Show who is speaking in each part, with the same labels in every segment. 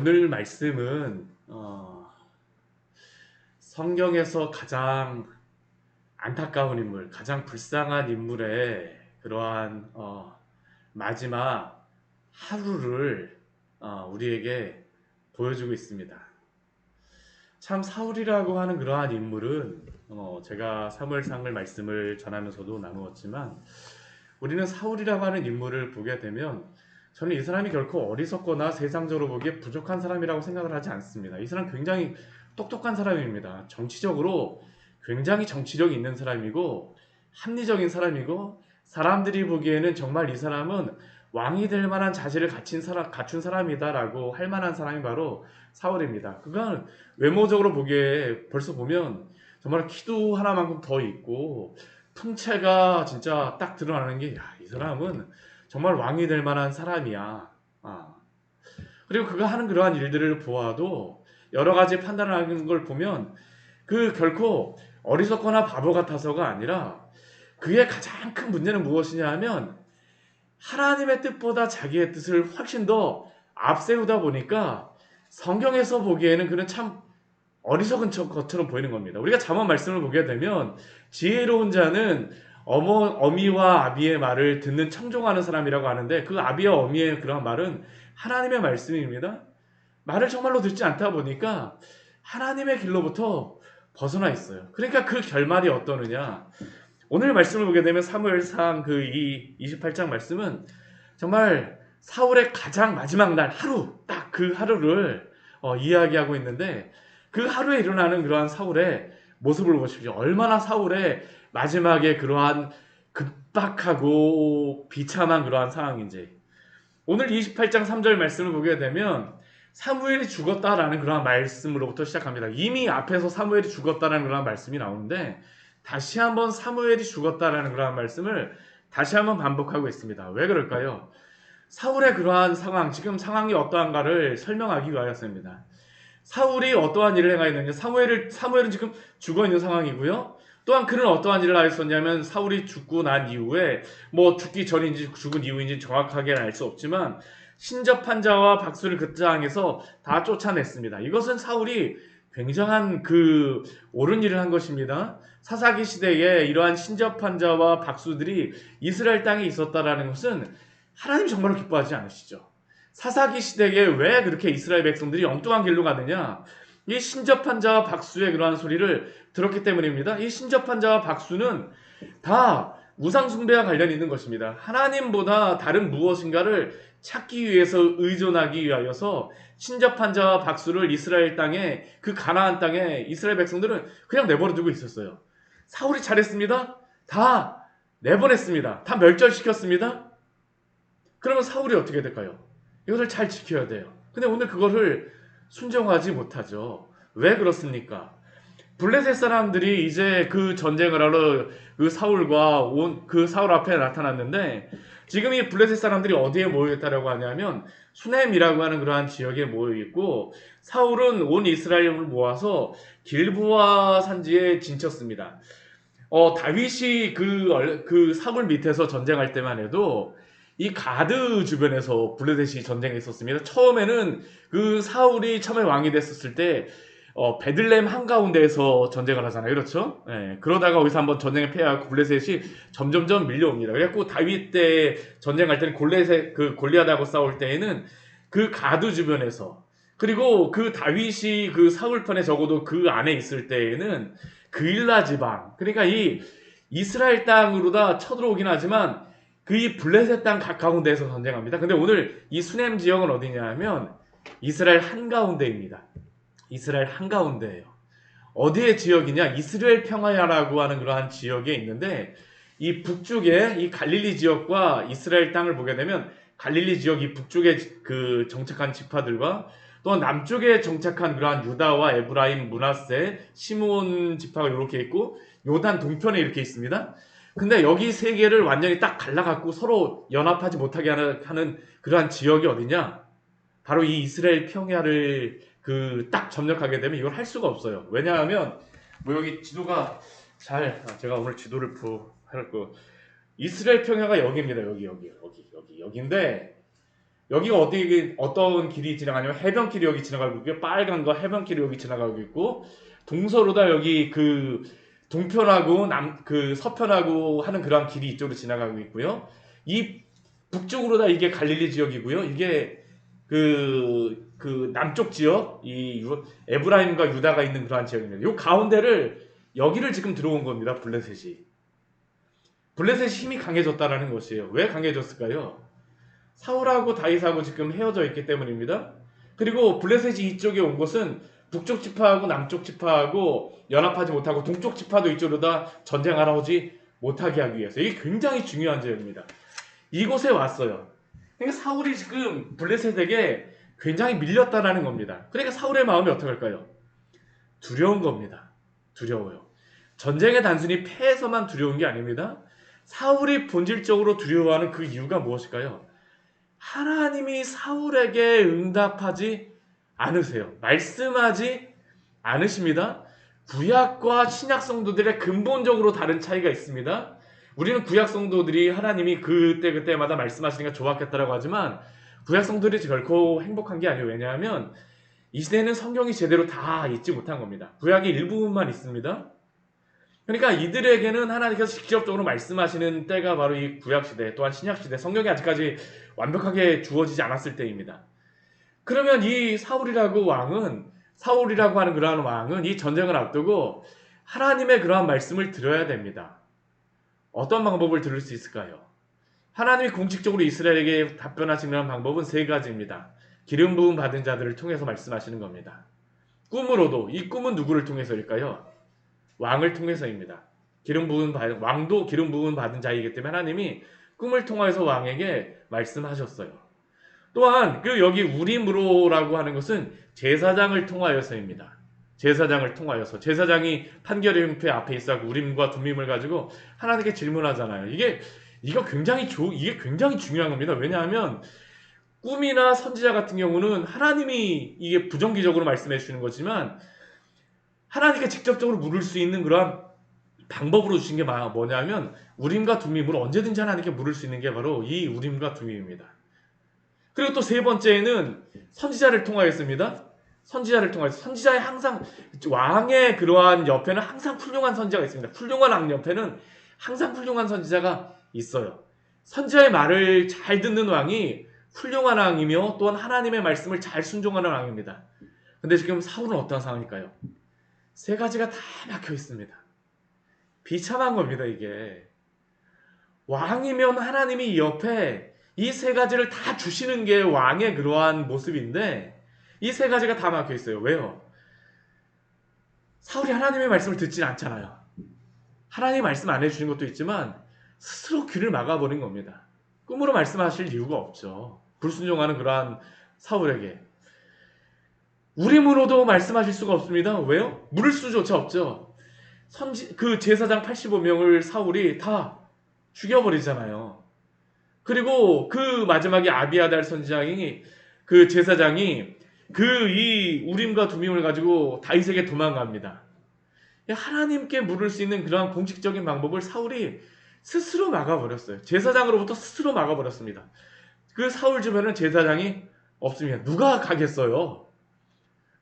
Speaker 1: 오늘 말씀은 어, 성경에서 가장 안타까운 인물, 가장 불쌍한 인물의 그러한 어, 마지막 하루를 어, 우리에게 보여주고 있습니다. 참 사울이라고 하는 그러한 인물은 어, 제가 사무엘상을 말씀을 전하면서도 나누었지만 우리는 사울이라고 하는 인물을 보게 되면 저는 이 사람이 결코 어리석거나 세상적으로 보기에 부족한 사람이라고 생각을 하지 않습니다. 이 사람 굉장히 똑똑한 사람입니다. 정치적으로 굉장히 정치력이 있는 사람이고 합리적인 사람이고 사람들이 보기에는 정말 이 사람은 왕이 될 만한 자질을 갖춘 사람, 갖춘 사람이다라고 할 만한 사람이 바로 사울입니다. 그건 외모적으로 보기에 벌써 보면 정말 키도 하나만큼 더 있고 풍채가 진짜 딱 드러나는 게, 야, 이 사람은 정말 왕이 될 만한 사람이야. 아. 그리고 그가 하는 그러한 일들을 보아도 여러 가지 판단을 하는 걸 보면 그 결코 어리석거나 바보 같아서가 아니라 그의 가장 큰 문제는 무엇이냐 하면 하나님의 뜻보다 자기의 뜻을 훨씬 더 앞세우다 보니까 성경에서 보기에는 그는 참 어리석은 척 것처럼 보이는 겁니다. 우리가 잠언 말씀을 보게 되면 지혜로운 자는 어머, 어미와 아비의 말을 듣는 청종하는 사람이라고 하는데 그 아비와 어미의 그런 말은 하나님의 말씀입니다. 말을 정말로 듣지 않다 보니까 하나님의 길로부터 벗어나 있어요. 그러니까 그 결말이 어떠느냐? 오늘 말씀을 보게 되면 사무엘상 그이 28장 말씀은 정말 사울의 가장 마지막 날 하루 딱 그 하루를 어, 이야기하고 있는데 그 하루에 일어나는 그러한 사울의 모습을 보십시오. 얼마나 사울의 마지막에 그러한 급박하고 비참한 그러한 상황인지. 오늘 28장 3절 말씀을 보게 되면 사무엘이 죽었다라는 그러한 말씀으로부터 시작합니다. 이미 앞에서 사무엘이 죽었다라는 그러한 말씀이 나오는데 다시 한번 사무엘이 죽었다라는 그러한 말씀을 다시 한번 반복하고 있습니다. 왜 그럴까요? 사울의 그러한 상황, 지금 상황이 어떠한가를 설명하기 위하여서입니다. 사울이 어떠한 일을 행하였느냐? 사무엘을 사무엘은 지금 죽어 있는 상황이고요. 또한 그는 어떠한 일을 하였었냐면 사울이 죽고 난 이후에 뭐 죽기 전인지 죽은 이후인지 정확하게는 알 수 없지만 신접한 자와 박수를 그 땅에서 다 쫓아냈습니다. 이것은 사울이 굉장한 그 옳은 일을 한 것입니다. 사사기 시대에 이러한 신접한 자와 박수들이 이스라엘 땅에 있었다라는 것은 하나님 정말로 기뻐하지 않으시죠. 사사기 시대에 왜 그렇게 이스라엘 백성들이 엉뚱한 길로 가느냐? 이 신접한 자와 박수의 그러한 소리를 들었기 때문입니다. 이 신접한 자와 박수는 다 우상숭배와 관련이 있는 것입니다. 하나님보다 다른 무엇인가를 찾기 위해서 의존하기 위하여서 신접한 자와 박수를 이스라엘 땅에 그 가나안 땅에 이스라엘 백성들은 그냥 내버려 두고 있었어요. 사울이 잘했습니다. 다 내보냈습니다. 다 멸절시켰습니다. 그러면 사울이 어떻게 될까요? 이것을 잘 지켜야 돼요. 근데 오늘 그거를 순종하지 못하죠. 왜 그렇습니까? 블레셋 사람들이 이제 그 전쟁을 하러 그 사울과 온 그 사울 앞에 나타났는데 지금 이 블레셋 사람들이 어디에 모여 있다라고 하냐면 수넴이라고 하는 그러한 지역에 모여 있고 사울은 온 이스라엘을 모아서 길부아 산지에 진쳤습니다. 어, 다윗이 그, 얼- 그 사울 밑에서 전쟁할 때만 해도 이 가드 주변에서 블레셋이 전쟁에 있었습니다. 처음에는 그 사울이 처음에 왕이 됐었을 때 어, 베들렘 한가운데에서 전쟁을 하잖아요. 그렇죠? 예, 그러다가 거기서 한번 전쟁에 패하고 블레셋이 점점점 밀려옵니다. 그래갖고 다윗 때 전쟁할 때는 골레셋, 그 골리앗하고 싸울 때에는 그 가드 주변에서 그리고 그 다윗이 그 사울 편에 적어도 그 안에 있을 때에는 그일라 지방 그러니까 이 이스라엘 땅으로 다 쳐들어오긴 하지만 그이 블레셋 땅 가까운 데서 전쟁합니다. 근데 오늘 이 수넴 지역은 어디냐면 이스라엘 한가운데입니다. 이스라엘 한가운데예요. 어디의 지역이냐? 이스라엘 평화야라고 하는 그러한 지역에 있는데 이 북쪽에 이 갈릴리 지역과 이스라엘 땅을 보게 되면 갈릴리 지역 이 북쪽에 그 정착한 지파들과 또 남쪽에 정착한 그러한 유다와 에브라임, 문하세, 시므온 지파가 이렇게 있고 요단 동편에 이렇게 있습니다. 근데 여기 세 개를 완전히 딱 갈라갖고 서로 연합하지 못하게 하는, 그러한 지역이 어디냐? 바로 이 이스라엘 평야를 그 딱 점령하게 되면 이걸 할 수가 없어요. 왜냐하면 뭐 여기 지도가 잘 아, 제가 오늘 지도를 보할 거 이스라엘 평야가 여기입니다. 여기 여기 여기 여기 여기인데 여기가 어떻게 어떤 길이 지나가냐면 해변길이 여기 지나가고 있고요. 빨간 거 해변길이 여기 지나가고 있고 동서로 다 여기 그 동편하고 남 그 서편하고 하는 그런 길이 이쪽으로 지나가고 있고요. 이 북쪽으로 다 이게 갈릴리 지역이고요. 이게 그, 그 남쪽 지역, 이 유- 에브라임과 유다가 있는 그러한 지역입니다. 요 가운데를 여기를 지금 들어온 겁니다. 블레셋이. 블레셋이 힘이 강해졌다라는 것이에요. 왜 강해졌을까요? 사울하고 다윗하고 지금 헤어져 있기 때문입니다. 그리고 블레셋이 이쪽에 온 것은 북쪽 지파하고 남쪽 지파하고 연합하지 못하고 동쪽 지파도 이쪽으로 다 전쟁하러 오지 못하게 하기 위해서 이게 굉장히 중요한 지역입니다. 이곳에 왔어요. 그러니까 사울이 지금 블레셋에게 굉장히 밀렸다라는 겁니다. 그러니까 사울의 마음이 어떡할까요? 두려운 겁니다. 두려워요. 전쟁에 단순히 패해서만 두려운 게 아닙니다. 사울이 본질적으로 두려워하는 그 이유가 무엇일까요? 하나님이 사울에게 응답하지 않으세요. 말씀하지 않으십니다. 구약과 신약 성도들의 근본적으로 다른 차이가 있습니다. 우리는 구약 성도들이 하나님이 그때 그때마다 말씀하시니까 좋았겠다라고 하지만 구약 성도들이 결코 행복한 게 아니에요. 왜냐하면 이 시대는 성경이 제대로 다 있지 못한 겁니다. 구약의 일부분만 있습니다. 그러니까 이들에게는 하나님께서 직접적으로 말씀하시는 때가 바로 이 구약 시대 또한 신약 시대 성경이 아직까지 완벽하게 주어지지 않았을 때입니다. 그러면 이 사울이라고 왕은 사울이라고 하는 그러한 왕은 이 전쟁을 앞두고 하나님의 그러한 말씀을 들어야 됩니다. 어떤 방법을 들을 수 있을까요? 하나님이 공식적으로 이스라엘에게 답변하시는 방법은 세 가지입니다. 기름 부음 받은 자들을 통해서 말씀하시는 겁니다. 꿈으로도 이 꿈은 누구를 통해서일까요? 왕을 통해서입니다. 기름 부음 받은 왕도 기름 부음 받은 자이기 때문에 하나님이 꿈을 통해서 왕에게 말씀하셨어요. 또한 그 여기 우림으로라고 하는 것은 제사장을 통하여서입니다. 제사장을 통하여서 제사장이 판결의 형태 앞에 있어 우림과 둠밈을 가지고 하나님께 질문하잖아요. 이게 이거 굉장히 조, 이게 굉장히 중요한 겁니다. 왜냐하면 꿈이나 선지자 같은 경우는 하나님이 이게 부정기적으로 말씀해 주시는 거지만 하나님께 직접적으로 물을 수 있는 그러한 방법으로 주신 게 뭐냐면 우림과 둠밈으로 언제든지 하나님께 물을 수 있는 게 바로 이 우림과 둠밈입니다. 그리고 또 세 번째는 선지자를 통하였습니다. 선지자를 통해서 선지자의 항상 왕의 그러한 옆에는 항상 훌륭한 선지자가 있습니다. 훌륭한 왕 옆에는 항상 훌륭한 선지자가 있어요. 선지자의 말을 잘 듣는 왕이 훌륭한 왕이며 또한 하나님의 말씀을 잘 순종하는 왕입니다. 근데 지금 사울은 어떤 상황일까요? 세 가지가 다 막혀 있습니다. 비참한 겁니다, 이게. 왕이면 하나님이 이 옆에 이 세 가지를 다 주시는 게 왕의 그러한 모습인데 이 세 가지가 다 막혀 있어요. 왜요? 사울이 하나님의 말씀을 듣진 않잖아요. 하나님 말씀 안 해주신 것도 있지만 스스로 귀를 막아버린 겁니다. 꿈으로 말씀하실 이유가 없죠. 불순종하는 그러한 사울에게. 우림으로도 말씀하실 수가 없습니다. 왜요? 물을 수조차 없죠. 선지, 그 제사장 85명을 사울이 다 죽여버리잖아요. 그리고 그 마지막에 아비아달 선지장이 그 제사장이 그 이 우림과 두밈을 가지고 다윗에게 도망갑니다. 하나님께 물을 수 있는 그러한 공식적인 방법을 사울이 스스로 막아버렸어요. 제사장으로부터 스스로 막아버렸습니다. 그 사울 주변은 제사장이 없습니다. 누가 가겠어요?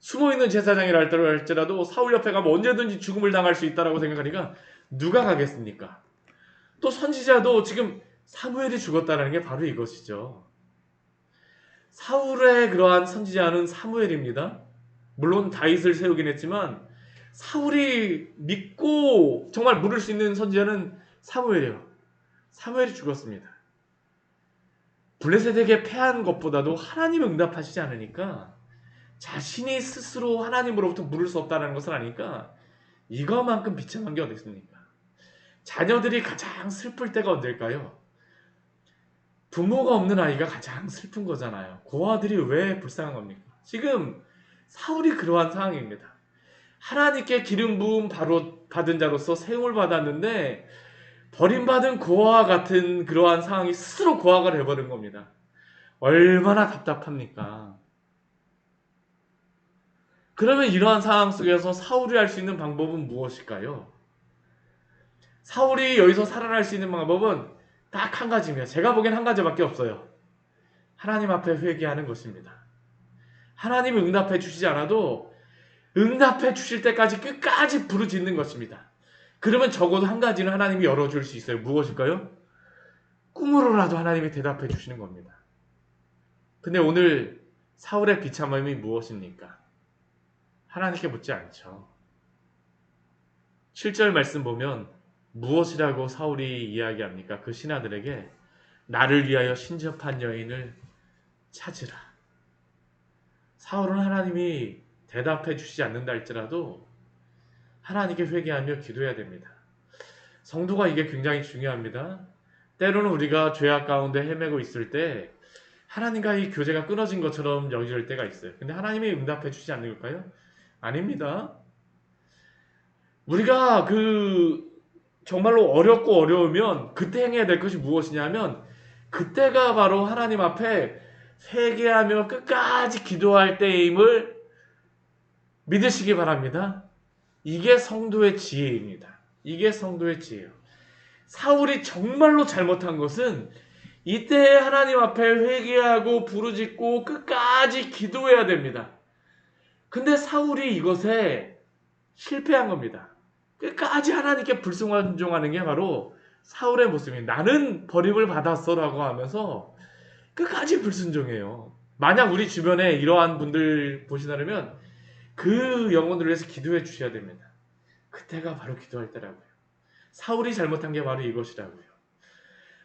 Speaker 1: 숨어있는 제사장이라 할지라도 사울 옆에 가면 언제든지 죽음을 당할 수 있다라고 생각하니까 누가 가겠습니까? 또 선지자도 지금 사무엘이 죽었다는 게 바로 이것이죠. 사울의 그러한 선지자는 사무엘입니다. 물론 다윗을 세우긴 했지만 사울이 믿고 정말 물을 수 있는 선지자는 사무엘이에요. 사무엘이 죽었습니다. 블레셋에게 패한 것보다도 하나님 응답하시지 않으니까 자신이 스스로 하나님으로부터 물을 수 없다는 것을 아니까 이거만큼 비참한 게 어디 있습니까? 자녀들이 가장 슬플 때가 언제일까요? 부모가 없는 아이가 가장 슬픈 거잖아요. 그 아들이 왜 불쌍한 겁니까? 지금 사울이 그러한 상황입니다. 하나님께 기름 부음 바로 받은 자로서 세움을 받았는데 버림받은 고아와 같은 그러한 상황이 스스로 고아가 돼버린 겁니다. 얼마나 답답합니까? 그러면 이러한 상황 속에서 사울이 할 수 있는 방법은 무엇일까요? 사울이 여기서 살아날 수 있는 방법은 딱 한 가지입니다. 제가 보기엔 한 가지밖에 없어요. 하나님 앞에 회개하는 것입니다. 하나님이 응답해 주시지 않아도 응답해 주실 때까지 끝까지 부르짖는 것입니다. 그러면 적어도 한 가지는 하나님이 열어줄 수 있어요. 무엇일까요? 꿈으로라도 하나님이 대답해 주시는 겁니다. 근데 오늘 사울의 비참함이 무엇입니까? 하나님께 묻지 않죠. 7절 말씀 보면 무엇이라고 사울이 이야기합니까? 그 신하들에게 나를 위하여 신접한 여인을 찾으라. 사울은 하나님이 대답해 주시지 않는다 할지라도 하나님께 회개하며 기도해야 됩니다. 성도가 이게 굉장히 중요합니다. 때로는 우리가 죄악 가운데 헤매고 있을 때 하나님과의 교제가 끊어진 것처럼 여겨질 때가 있어요. 근데 하나님이 응답해 주시지 않는 걸까요? 아닙니다. 우리가 그 정말로 어렵고 어려우면 그때 행해야 될 것이 무엇이냐면 그때가 바로 하나님 앞에 회개하며 끝까지 기도할 때임을 믿으시기 바랍니다. 이게 성도의 지혜입니다. 이게 성도의 지혜예요. 사울이 정말로 잘못한 것은 이때 하나님 앞에 회개하고 부르짖고 끝까지 기도해야 됩니다. 근데 사울이 이것에 실패한 겁니다. 끝까지 하나님께 불순종하는 게 바로 사울의 모습입니다. 나는 버림을 받았어라고 하면서 끝까지 불순종해요. 만약 우리 주변에 이러한 분들 보시다면 그 영혼들을 위해서 기도해 주셔야 됩니다. 그때가 바로 기도할 때라고요. 사울이 잘못한 게 바로 이것이라고요.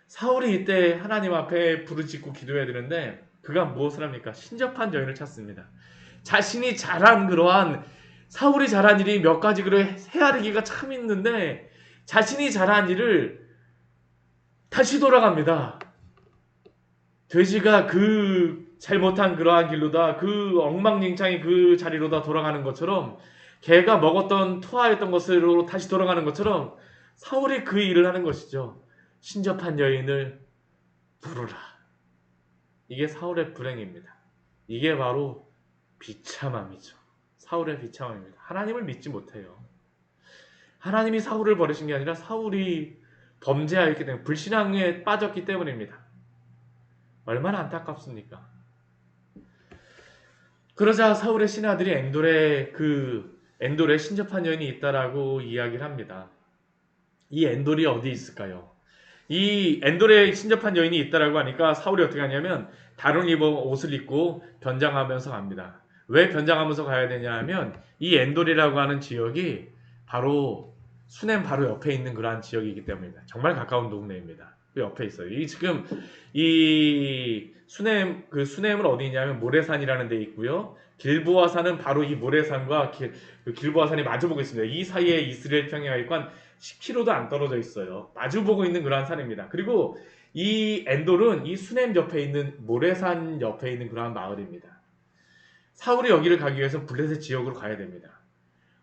Speaker 1: 사울이 이때 하나님 앞에 부르짖고 기도해야 되는데 그가 무엇을 합니까? 신접한 여인을 찾습니다. 자신이 잘한 그러한 사울이 잘한 일이 몇 가지 그래 헤아리기가 참 있는데 자신이 잘한 일을 다시 돌아갑니다. 돼지가 그 잘못한 그러한 길로다 그 엉망진창이 그 자리로다 돌아가는 것처럼 개가 먹었던 토하였던 것으로 다시 돌아가는 것처럼 사울이 그 일을 하는 것이죠. 신접한 여인을 부르라. 이게 사울의 불행입니다. 이게 바로 비참함이죠. 사울의 비참함입니다. 하나님을 믿지 못해요. 하나님이 사울을 버리신 게 아니라 사울이 범죄하였기 때문에 불신앙에 빠졌기 때문입니다. 얼마나 안타깝습니까? 그러자 사울의 신하들이 엔돌에 그 엔돌에 신접한 여인이 있다라고 이야기를 합니다. 이 엔돌이 어디 있을까요? 이 엔돌에 신접한 여인이 있다라고 하니까 사울이 어떻게 하냐면 다른 입은 옷을 입고 변장하면서 갑니다. 왜 변장하면서 가야 되냐 하면 이 엔돌이라고 하는 지역이 바로 수냄 바로 옆에 있는 그러한 지역이기 때문입니다. 정말 가까운 동네입니다. 그 옆에 있어요. 이 지금 이 수냄 그 수냄은 어디 있냐면 모래산이라는 데 있고요. 길보아산은 바로 이 모래산과 길, 그 길보아산이 마주보고 있습니다. 이 사이에 이스라엘 평야가 있고 한 10km도 안 떨어져 있어요. 마주보고 있는 그러한 산입니다. 그리고 이 엔돌은 이 수냄 옆에 있는 모래산 옆에 있는 그러한 마을입니다. 사울이 여기를 가기 위해서 블레셋 지역으로 가야 됩니다.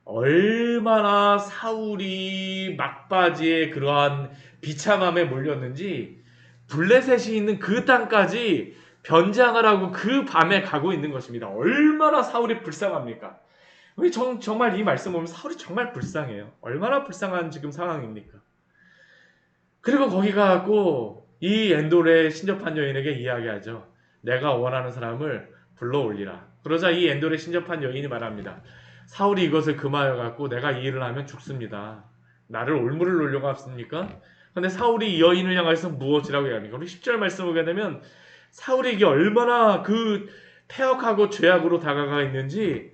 Speaker 1: 얼마나 사울이 막바지에 그러한 비참함에 몰렸는지 블레셋이 있는 그 땅까지 변장을 하고 그 밤에 가고 있는 것입니다. 얼마나 사울이 불쌍합니까? 왜 정, 정말 이 말씀 보면 사울이 정말 불쌍해요. 얼마나 불쌍한 지금 상황입니까? 그리고 거기 가고 이 엔돌의 신접한 여인에게 이야기하죠. 내가 원하는 사람을 불러 올리라. 그러자 이 엔돌의 신접한 여인이 말합니다. 사울이 이것을 금하여 갖고 내가 이 일을 하면 죽습니다. 나를 올무를 놓으려고 합니까? 근데 사울이 이 여인을 향해서 무엇이라고 이야기합니까? 우리 10절 말씀 보게 되면 사울이 이게 얼마나 그 폐역하고 죄악으로 다가가 있는지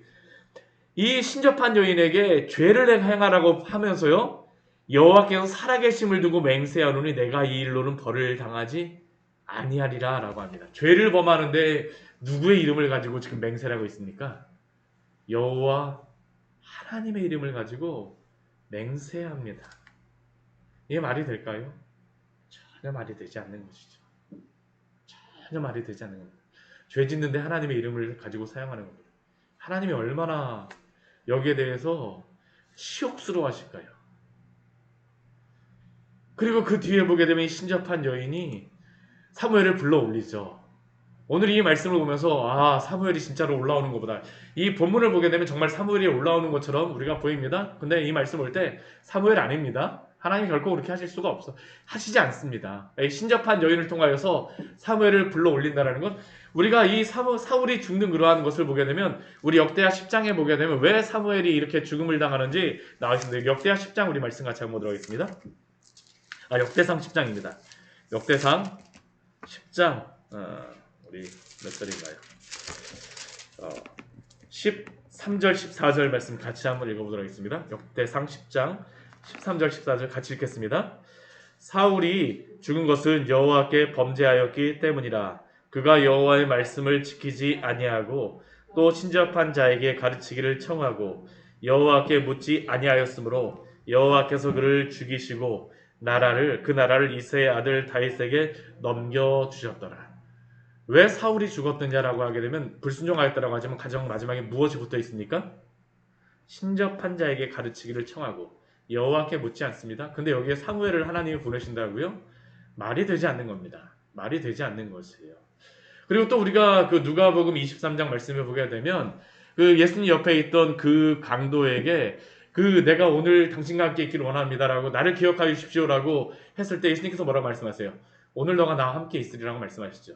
Speaker 1: 이 신접한 여인에게 죄를 행하라고 하면서요. 여호와께서 살아계심을 두고 맹세하노니 내가 이 일로는 벌을 당하지 아니하리라 라고 합니다. 죄를 범하는데 누구의 이름을 가지고 지금 맹세하고 있습니까? 여호와 하나님의 이름을 가지고 맹세합니다. 이게 말이 될까요? 전혀 말이 되지 않는 것이죠. 전혀 말이 되지 않는 겁니다. 죄 짓는데 하나님의 이름을 가지고 사용하는 겁니다. 하나님이 얼마나 여기에 대해서 치욕스러워 하실까요? 그리고 그 뒤에 보게 되면 신접한 여인이 사무엘을 불러 올리죠. 오늘 이 말씀을 보면서 아 사무엘이 진짜로 올라오는 것보다 이 본문을 보게 되면 정말 사무엘이 올라오는 것처럼 우리가 보입니다. 근데 이 말씀 볼 때 사무엘 아닙니다. 하나님 결코 그렇게 하실 수가 없어. 하시지 않습니다. 이 신접한 여인을 통하여서 사무엘을 불러 올린다라는 건 우리가 이 사무, 사울이 죽는 그러한 것을 보게 되면 우리 역대하 10장에 보게 되면 왜 사무엘이 이렇게 죽음을 당하는지 나와 있습니다. 역대하 10장 우리 말씀 같이 한번 보도록 하겠습니다. 아 역대상 10장입니다. 역대상 10장 어, 우리 몇 절인가요? 어, 13절 14절 말씀 같이 한번 읽어보도록 하겠습니다. 역대상 10장 13절 14절 같이 읽겠습니다. 사울이 죽은 것은 여호와께 범죄하였기 때문이라 그가 여호와의 말씀을 지키지 아니하고 또 신접한 자에게 가르치기를 청하고 여호와께 묻지 아니하였으므로 여호와께서 그를 죽이시고 나라를 그 나라를 이세의 아들 다윗에게 넘겨 주셨더라. 왜 사울이 죽었느냐라고 하게 되면 불순종하였다라고 하지만 가장 마지막에 무엇이 붙어 있습니까? 신접한 자에게 가르치기를 청하고 여호와께 묻지 않습니다. 근데 여기에 사무엘을 하나님이 보내신다고요? 말이 되지 않는 겁니다. 말이 되지 않는 것이에요. 그리고 또 우리가 그 누가복음 23장 말씀을 보게 되면 그 예수님 옆에 있던 그 강도에게 그 내가 오늘 당신과 함께 있기를 원합니다라고 나를 기억하여 주십시오라고 했을 때 예수님께서 뭐라고 말씀하세요? 오늘 너가 나와 함께 있으리라고 말씀하시죠.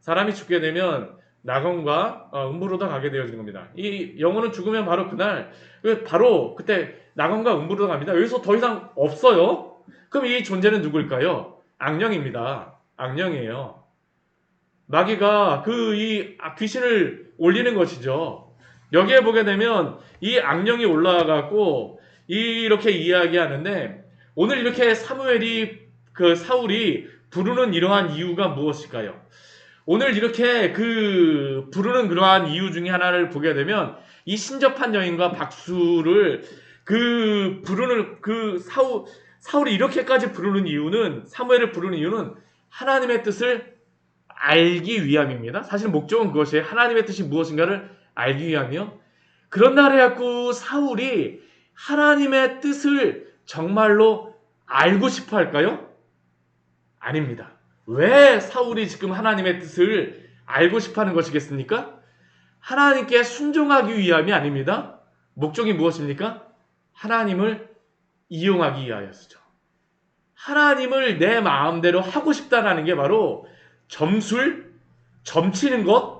Speaker 1: 사람이 죽게 되면 낙원과 어, 음부로다 가게 되어진 겁니다. 이 영혼은 죽으면 바로 그날 그 바로 그때 낙원과 음부로 갑니다. 여기서 더 이상 없어요. 그럼 이 존재는 누굴까요? 악령입니다. 악령이에요. 마귀가 그 이 귀신을 올리는 것이죠. 여기에 보게 되면 이 악령이 올라가고 이렇게 이야기하는데 오늘 이렇게 사무엘이 그 사울이 부르는 이러한 이유가 무엇일까요? 오늘 이렇게 그 부르는 그러한 이유 중에 하나를 보게 되면 이 신접한 여인과 박수를 그 부르는 그 사울 사울이 이렇게까지 부르는 이유는 사무엘을 부르는 이유는 하나님의 뜻을 알기 위함입니다. 사실 목적은 그것이에요. 하나님의 뜻이 무엇인가를 알기 위함이요. 그런 날에 갖고 사울이 하나님의 뜻을 정말로 알고 싶어 할까요? 아닙니다. 왜 사울이 지금 하나님의 뜻을 알고 싶어 하는 것이겠습니까? 하나님께 순종하기 위함이 아닙니다. 목적이 무엇입니까? 하나님을 이용하기 위하여서죠. 하나님을 내 마음대로 하고 싶다라는 게 바로 점술, 점치는 것,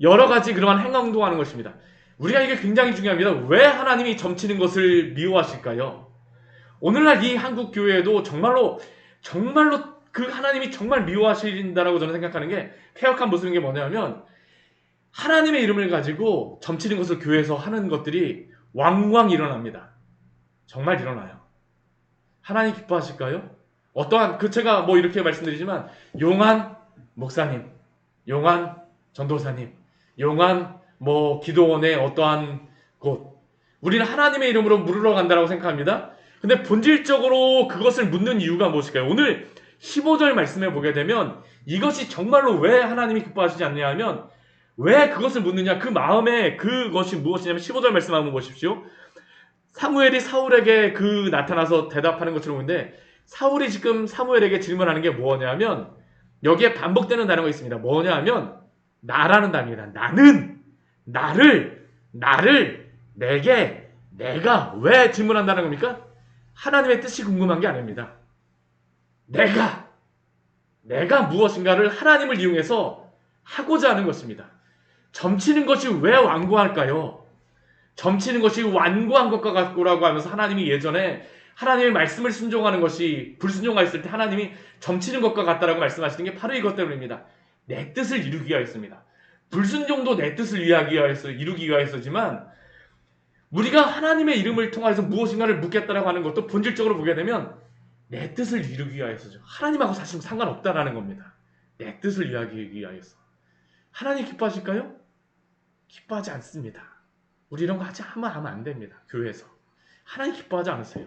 Speaker 1: 여러 가지 그러한 행동하는 것입니다. 우리가 이게 굉장히 중요합니다. 왜 하나님이 점치는 것을 미워하실까요? 오늘날 이 한국 교회에도 정말로 정말로 그 하나님이 정말 미워하신다라고 저는 생각하는 게 폐역한 모습인 게 뭐냐면 하나님의 이름을 가지고 점치는 것을 교회에서 하는 것들이 왕왕 일어납니다. 정말 일어나요. 하나님 기뻐하실까요? 어떠한 그 제가 뭐 이렇게 말씀드리지만 용한 목사님, 용한 전도사님, 용한 뭐 기도원의 어떠한 곳 우리는 하나님의 이름으로 물으러 간다라고 생각합니다. 근데 본질적으로 그것을 묻는 이유가 무엇일까요? 오늘 15절 말씀에 보게 되면 이것이 정말로 왜 하나님이 기뻐하시지 않냐 하면 왜 그것을 묻느냐 그 마음에 그것이 무엇이냐면 15절 말씀 한번 보십시오. 사무엘이 사울에게 그 나타나서 대답하는 것처럼 보는데 사울이 지금 사무엘에게 질문하는 게 뭐냐면 여기에 반복되는 단어가 있습니다. 뭐냐면 나라는 단어입니다. 나는 나를 나를 내게 내가 왜 질문한다는 겁니까? 하나님의 뜻이 궁금한 게 아닙니다. 내가 내가 무엇인가를 하나님을 이용해서 하고자 하는 것입니다. 점치는 것이 왜 완고할까요? 점치는 것이 완고한 것과 같고라고 하면서 하나님이 예전에 하나님의 말씀을 순종하는 것이 불순종하였을 때 하나님이 점치는 것과 같다라고 말씀하시는 게 바로 이것 때문입니다. 내 뜻을 이루기 위하였습니다. 불순종도 내 뜻을 위하기 위하여서 이루기 위하여서지만 우리가 하나님의 이름을 통해서 무엇인가를 묻겠다라고 하는 것도 본질적으로 보게 되면 내 뜻을 이루기 위하여서죠. 하나님하고 사실 상관없다라는 겁니다. 내 뜻을 위하기 위하여서. 하나님 기뻐하실까요? 기뻐하지 않습니다. 우리 이런 거 하지 하면 하면 안 됩니다. 교회에서. 하나님 기뻐하지 않으세요.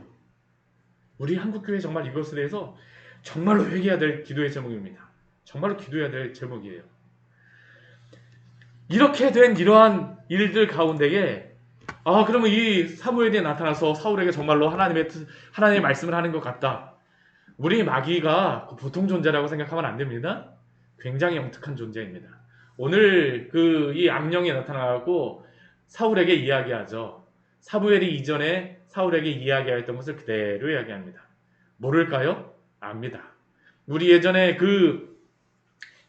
Speaker 1: 우리 한국교회 정말 이것에 대해서 정말로 회개해야 될 기도의 제목입니다. 정말로 기도해야 될 제목이에요. 이렇게 된 이러한 일들 가운데에 아 그러면 이 사무엘이 나타나서 사울에게 정말로 하나님의 뜻, 하나님의 말씀을 하는 것 같다. 우리 마귀가 보통 존재라고 생각하면 안 됩니다. 굉장히 영특한 존재입니다. 오늘 그 이 악령이 나타나고 사울에게 이야기하죠. 사무엘이 이전에 사울에게 이야기하였던 것을 그대로 이야기합니다. 모를까요? 압니다. 우리 예전에 그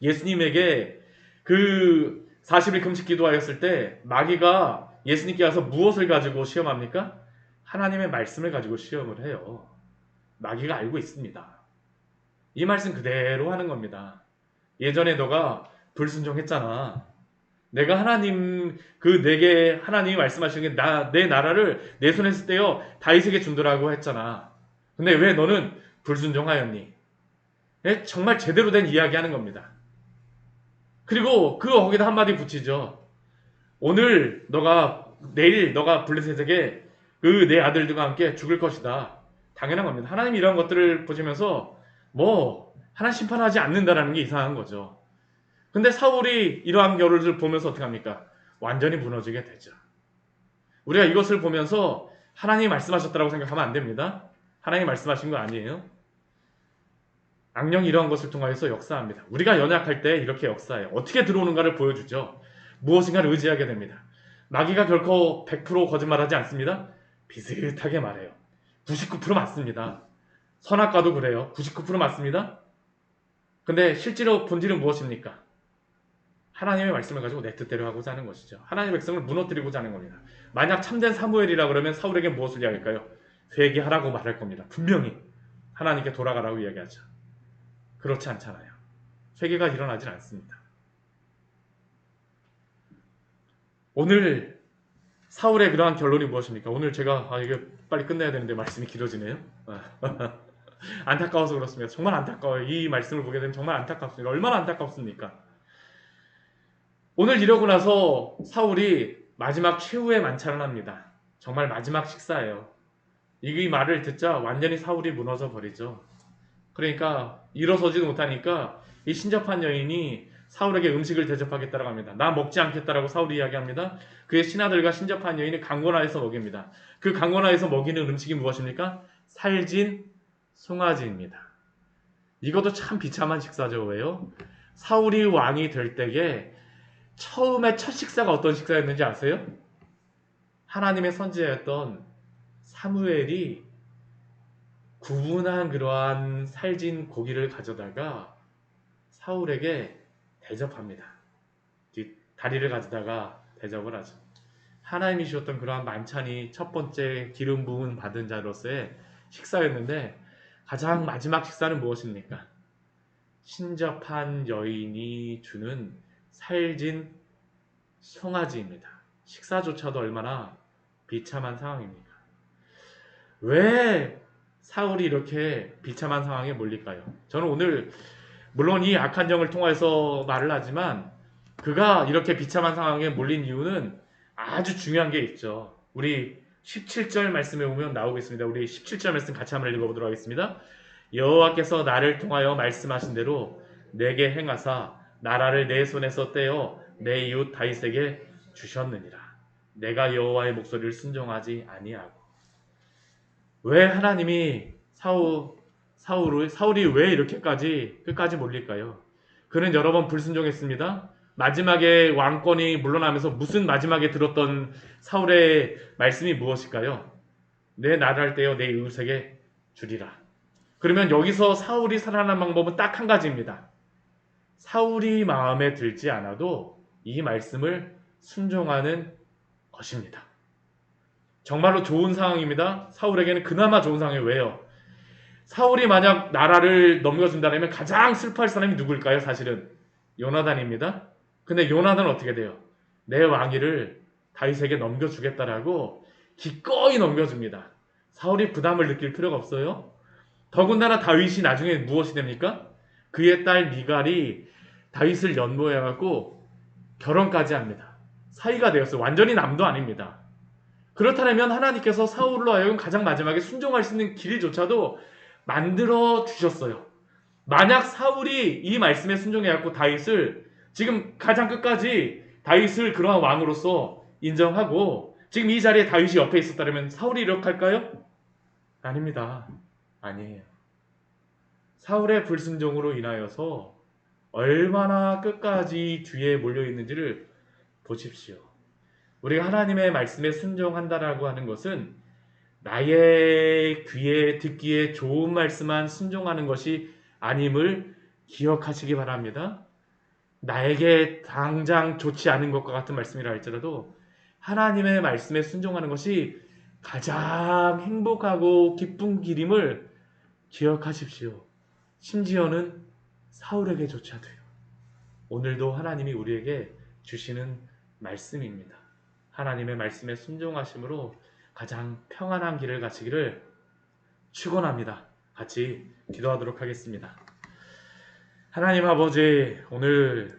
Speaker 1: 예수님에게 그 40일 금식 기도하였을 때 마귀가 예수님께 와서 무엇을 가지고 시험합니까? 하나님의 말씀을 가지고 시험을 해요. 마귀가 알고 있습니다. 이 말씀 그대로 하는 겁니다. 예전에 너가 불순종했잖아. 내가 하나님 그 내게 하나님이 말씀하시는 게 나 내 나라를 내 손에서 떼어 다윗에게 준다라고 했잖아. 근데 왜 너는 불순종하였니? 예? 정말 제대로 된 이야기 하는 겁니다. 그리고 그 거기다 한마디 붙이죠. 오늘 너가 내일 너가 블레셋에게 그 내 아들들과 함께 죽을 것이다. 당연한 겁니다. 하나님이 이런 것들을 보시면서 뭐 하나 심판하지 않는다라는 게 이상한 거죠. 근데 사울이 이러한 결을 보면서 어떻게 합니까? 완전히 무너지게 되죠. 우리가 이것을 보면서 하나님이 말씀하셨다고 생각하면 안 됩니다. 하나님이 말씀하신 거 아니에요. 악령이 이러한 것을 통하여서 역사합니다. 우리가 연약할 때 이렇게 역사해요. 어떻게 들어오는가를 보여주죠. 무엇인가를 의지하게 됩니다. 마귀가 결코 100% 거짓말하지 않습니다. 비슷하게 말해요. 99% 맞습니다. 선악과도 그래요. 99% 맞습니다. 근데 실제로 본질은 무엇입니까? 하나님의 말씀을 가지고 내 뜻대로 하고자 하는 것이죠. 하나님의 백성을 무너뜨리고자 하는 겁니다. 만약 참된 사무엘이라 그러면 사울에게 무엇을 이야기할까요? 회개하라고 말할 겁니다. 분명히 하나님께 돌아가라고 이야기하죠. 그렇지 않잖아요. 회개가 일어나질 않습니다. 오늘 사울의 그러한 결론이 무엇입니까? 오늘 제가 아 이게 빨리 끝내야 되는데 말씀이 길어지네요. 안타까워서 그렇습니다. 정말 안타까워요. 이 말씀을 보게 되면 정말 안타깝습니다. 얼마나 안타깝습니까? 오늘 이러고 나서 사울이 마지막 최후의 만찬을 합니다. 정말 마지막 식사예요. 이 말을 듣자 완전히 사울이 무너져 버리죠. 그러니까 일어서지도 못하니까 이 신접한 여인이 사울에게 음식을 대접하겠다고 합니다. 나 먹지 않겠다라고 사울이 이야기합니다. 그의 신하들과 신접한 여인이 강권하에서 먹입니다. 그 강권하에서 먹이는 음식이 무엇입니까? 살진 송아지입니다. 이것도 참 비참한 식사죠. 왜요? 사울이 왕이 될 때에 처음에 첫 식사가 어떤 식사였는지 아세요? 하나님의 선지자였던 사무엘이 구분한 그러한 살진 고기를 가져다가 사울에게 대접합니다. 다리를 가져다가 대접을 하죠. 하나님이 주셨던 그러한 만찬이 첫 번째 기름 부은 받은 자로서의 식사였는데 가장 마지막 식사는 무엇입니까? 신접한 여인이 주는 살진 송아지입니다. 식사조차도 얼마나 비참한 상황입니까? 왜 사울이 이렇게 비참한 상황에 몰릴까요? 저는 오늘 물론 이 악한 정을 통해서 말을 하지만 그가 이렇게 비참한 상황에 몰린 이유는 아주 중요한 게 있죠. 우리 17절 말씀에 보면 나오겠습니다. 우리 17절 말씀 같이 한번 읽어보도록 하겠습니다. 여호와께서 나를 통하여 말씀하신 대로 내게 행하사 나라를 내 손에서 떼어 내 이웃 다윗에게 주셨느니라. 내가 여호와의 목소리를 순종하지 아니하고 왜 하나님이 사울 사울을 사울이 왜 이렇게까지 끝까지 몰릴까요? 그는 여러 번 불순종했습니다. 마지막에 왕권이 물러나면서 무슨 마지막에 들었던 사울의 말씀이 무엇일까요? 내 나라를 떼어 내 이웃에게 주리라. 그러면 여기서 사울이 살아난 방법은 딱 한 가지입니다. 사울이 마음에 들지 않아도 이 말씀을 순종하는 것입니다. 정말로 좋은 상황입니다. 사울에게는 그나마 좋은 상황이에요. 왜요? 사울이 만약 나라를 넘겨준다면 가장 슬퍼할 사람이 누굴까요? 사실은 요나단입니다. 근데 요나단은 어떻게 돼요? 내 왕위를 다윗에게 넘겨주겠다라고 기꺼이 넘겨줍니다. 사울이 부담을 느낄 필요가 없어요. 더군다나 다윗이 나중에 무엇이 됩니까? 그의 딸 미갈이 다윗을 연모해갖고 결혼까지 합니다. 사이가 되었어요. 완전히 남도 아닙니다. 그렇다면 하나님께서 사울로 하여금 가장 마지막에 순종할 수 있는 길조차도 만들어 주셨어요. 만약 사울이 이 말씀에 순종해갖고 다윗을 지금 가장 끝까지 다윗을 그러한 왕으로서 인정하고 지금 이 자리에 다윗이 옆에 있었다면 사울이 이렇게 할까요? 아닙니다. 아니에요. 사울의 불순종으로 인하여서 얼마나 끝까지 뒤에 몰려 있는지를 보십시오. 우리가 하나님의 말씀에 순종한다라고 하는 것은 나의 귀에 듣기에 좋은 말씀만 순종하는 것이 아님을 기억하시기 바랍니다. 나에게 당장 좋지 않은 것과 같은 말씀이라 할지라도 하나님의 말씀에 순종하는 것이 가장 행복하고 기쁜 길임을 기억하십시오. 심지어는 사울에게조차도요. 오늘도 하나님이 우리에게 주시는 말씀입니다. 하나님의 말씀에 순종하심으로 가장 평안한 길을 가시기를 축원합니다. 같이 기도하도록 하겠습니다. 하나님 아버지 오늘